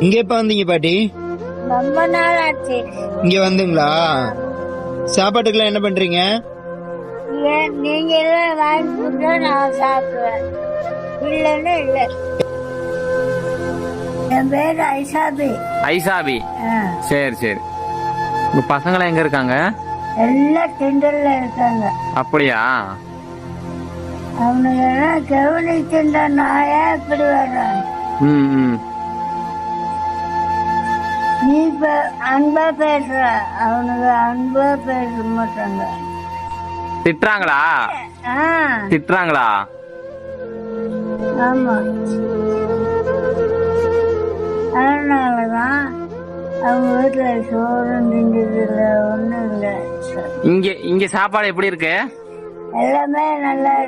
இங்க எப்ப வந்தீங்க பாட்டி. ரொம்ப நாள் ஆச்சு இங்க வந்துங்களா? சாப்பாட்டுக்கெல்லாம் என்ன பண்றீங்க? நீங்க எல்லாம் வாங்கி கொடுத்தா நான் சாப்பிடுவேன். இல்லைன்னு இல்லை. என் பேர் ஐசாபி. ஐசாபி. ஆ, சரி சரி. உங்க பசங்களாம் எங்க இருக்காங்க? எல்லாம் கிண்டல்ல இருக்காங்க. அப்படியா? அவனுங்க எல்லாம் கவனிச்சுட்டா நாயா இப்படி வர்றான்? ம் ம். நீ இப்ப அன்பா பேசுற அவனுங்க அன்பா பேச மாட்டாங்க. திட்டுறாங்களா? ஆ. திட்டுறாங்களா? ஆமா. அதனாலதான் அவங்க வீட்டுல சோறு இல்ல ஒண்ணும் இல்ல. இங்க இங்க சாப்பாடு எப்படி இருக்கு? எல்லாமே நல்லா